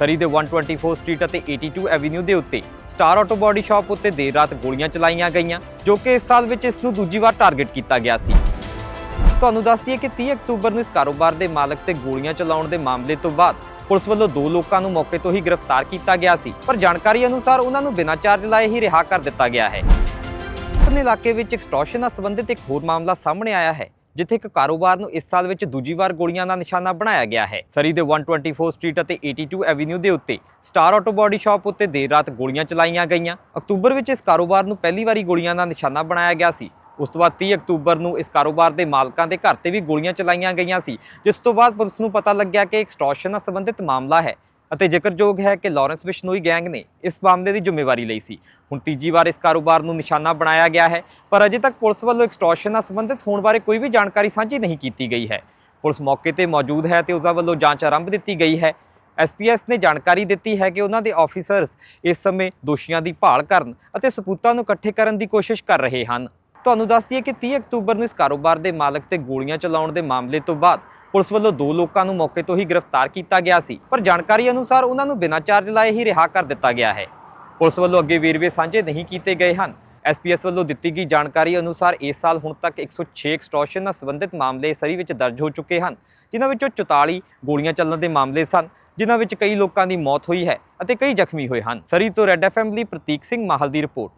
ਸਰੀ ਦੇ 124 ਸਟਰੀਟ ਅਤੇ 82 ਐਵੀਨਿਊ ਦੇ ਉੱਤੇ ਸਟਾਰ ਆਟੋ ਬਾਡੀ ਸ਼ਾਪ ਉੱਤੇ ਦੇਰ ਰਾਤ ਗੋਲੀਆਂ ਚਲਾਈਆਂ ਗਈਆਂ, ਜੋ ਕਿ ਇਸ ਸਾਲ ਵਿੱਚ ਇਸ ਨੂੰ ਦੂਜੀ ਵਾਰ ਟਾਰਗੇਟ ਕੀਤਾ ਗਿਆ ਸੀ। ਤੁਹਾਨੂੰ ਦੱਸ ਦਈਏ ਕਿ 30 ਅਕਤੂਬਰ ਨੂੰ ਇਸ ਕਾਰੋਬਾਰ ਦੇ ਮਾਲਕ ਤੇ ਗੋਲੀਆਂ ਚਲਾਉਣ ਦੇ ਮਾਮਲੇ ਤੋਂ ਬਾਅਦ ਪੁਲਿਸ ਵੱਲੋਂ ਦੋ ਲੋਕਾਂ ਨੂੰ ਮੌਕੇ ਤੋਂ ਹੀ ਗ੍ਰਿਫਤਾਰ ਕੀਤਾ ਗਿਆ ਸੀ, ਪਰ ਜਾਣਕਾਰੀ ਅਨੁਸਾਰ ਉਹਨਾਂ ਨੂੰ ਬਿਨਾਂ ਚਾਰਜ ਲਾਏ ਹੀ ਰਿਹਾ ਕਰ ਦਿੱਤਾ ਗਿਆ ਹੈ। ਆਪਣੇ ਇਲਾਕੇ ਵਿੱਚ ਐਕਸਟੋਰਸ਼ਨ ਨਾਲ ਸੰਬੰਧਿਤ ਇੱਕ ਹੋਰ ਮਾਮਲਾ ਸਾਹਮਣੇ ਆਇਆ ਹੈ। ਜਿੱਥੇ ਇੱਕ ਕਾਰੋਬਾਰ ਨੂੰ ਇਸ ਸਾਲ ਵਿੱਚ ਦੂਜੀ ਵਾਰ ਗੋਲੀਆਂ ਦਾ ਨਿਸ਼ਾਨਾ ਬਣਾਇਆ ਗਿਆ ਹੈ। ਸਰੀ ਦੇ 124 ਸਟਰੀਟ ਅਤੇ 82 ਐਵੀਨਿਊ ਦੇ ਉੱਤੇ ਸਟਾਰ ਆਟੋ ਬਾਡੀ ਸ਼ਾਪ ਉੱਤੇ ਦੇਰ ਰਾਤ ਗੋਲੀਆਂ ਚਲਾਈਆਂ ਗਈਆਂ। ਅਕਤੂਬਰ ਵਿੱਚ ਇਸ ਕਾਰੋਬਾਰ ਨੂੰ ਪਹਿਲੀ ਵਾਰੀ ਗੋਲੀਆਂ ਦਾ ਨਿਸ਼ਾਨਾ ਬਣਾਇਆ ਗਿਆ ਸੀ। ਉਸ ਤੋਂ ਬਾਅਦ 30 ਅਕਤੂਬਰ ਨੂੰ ਇਸ ਕਾਰੋਬਾਰ ਦੇ ਮਾਲਕਾਂ ਦੇ ਘਰ ਤੇ ਵੀ ਗੋਲੀਆਂ ਚਲਾਈਆਂ ਗਈਆਂ ਸੀ, ਜਿਸ ਤੋਂ ਬਾਅਦ ਪੁਲਿਸ ਨੂੰ ਪਤਾ ਲੱਗਿਆ ਕਿ ਐਕਸਟੋਰਸ਼ਨ ਨਾਲ ਸੰਬੰਧਿਤ ਮਾਮਲਾ ਹੈ। ਅਤੇ ਜ਼ਿਕਰਯੋਗ ਹੈ ਕਿ ਲਾਰੈਂਸ ਬਿਸ਼ਨੋਈ ਗੈਂਗ ਨੇ ਇਸ ਮਾਮਲੇ ਦੀ ਜ਼ਿੰਮੇਵਾਰੀ ਲਈ ਸੀ। ਹੁਣ ਤੀਜੀ ਵਾਰ ਇਸ ਕਾਰੋਬਾਰ ਨੂੰ ਨਿਸ਼ਾਨਾ ਬਣਾਇਆ ਗਿਆ ਹੈ, ਪਰ ਅਜੇ ਤੱਕ ਪੁਲਿਸ ਵੱਲੋਂ ਐਕਸਟੋਰਸ਼ਨ ਨਾਲ ਸੰਬੰਧਿਤ ਹੋਣ ਬਾਰੇ ਕੋਈ ਵੀ ਜਾਣਕਾਰੀ ਸਾਂਝੀ ਨਹੀਂ ਕੀਤੀ ਗਈ ਹੈ। ਪੁਲਿਸ ਮੌਕੇ ਤੇ ਮੌਜੂਦ ਹੈ ਤੇ ਉਸਦਾ ਵੱਲੋਂ ਜਾਂਚ ਆਰੰਭ ਦਿੱਤੀ ਗਈ ਹੈ। ਐਸਪੀਐਸ ਨੇ ਜਾਣਕਾਰੀ ਦਿੱਤੀ ਹੈ ਕਿ ਉਹਨਾਂ ਦੇ ਆਫੀਸਰਸ ਇਸ ਸਮੇਂ ਦੋਸ਼ੀਆਂ ਦੀ ਭਾਲ ਕਰਨ ਅਤੇ ਸਬੂਤਾਂ ਨੂੰ ਇਕੱਠੇ ਕਰਨ ਦੀ ਕੋਸ਼ਿਸ਼ ਕਰ ਰਹੇ ਹਨ। ਤੁਹਾਨੂੰ ਦੱਸ ਦਈਏ ਕਿ 30 ਅਕਤੂਬਰ ਨੂੰ ਇਸ ਕਾਰੋਬਾਰ ਦੇ ਮਾਲਕ ਤੇ ਗੋਲੀਆਂ ਚਲਾਉਣ ਦੇ ਮਾਮਲੇ ਤੋਂ ਬਾਅਦ ਪੁਲਿਸ ਵੱਲੋਂ ਦੋ ਲੋਕਾਂ ਨੂੰ ਮੌਕੇ ਤੋਂ ਹੀ ਗ੍ਰਿਫਤਾਰ ਕੀਤਾ ਗਿਆ ਸੀ, ਪਰ ਜਾਣਕਾਰੀ ਅਨੁਸਾਰ ਉਹਨਾਂ ਨੂੰ ਬਿਨਾਂ ਚਾਰਜ ਲਾਏ ਹੀ ਰਿਹਾ ਕਰ ਦਿੱਤਾ ਗਿਆ ਹੈ। ਪੁਲਿਸ ਵੱਲੋਂ ਅੱਗੇ ਵੇਰਵੇ ਸਾਂਝੇ ਨਹੀਂ ਕੀਤੇ ਗਏ ਹਨ। ਐਸਪੀਐਸ ਵੱਲੋਂ ਦਿੱਤੀ ਗਈ ਜਾਣਕਾਰੀ ਅਨੁਸਾਰ ਇਸ ਸਾਲ ਹੁਣ ਤੱਕ 106 ਐਕਸਟੋਰਸ਼ਨ ਨਾਲ ਸੰਬੰਧਿਤ ਮਾਮਲੇ ਸਰੀ ਵਿੱਚ ਦਰਜ ਹੋ ਚੁੱਕੇ ਹਨ, ਜਿਨ੍ਹਾਂ ਵਿੱਚੋਂ 44 ਗੋਲੀਆਂ ਚੱਲਣ ਦੇ ਮਾਮਲੇ ਸਨ, ਜਿਨ੍ਹਾਂ ਵਿੱਚ ਕਈ ਲੋਕਾਂ ਦੀ ਮੌਤ ਹੋਈ ਹੈ ਅਤੇ ਕਈ ਜ਼ਖਮੀ ਹੋਏ ਹਨ। ਸਰੀ ਤੋਂ ਰੈੱਡ ਐਫਐਮ ਲਈ ਪ੍ਰਤੀਕ ਸਿੰਘ ਮਾਹਲ ਦੀ ਰਿਪੋਰਟ।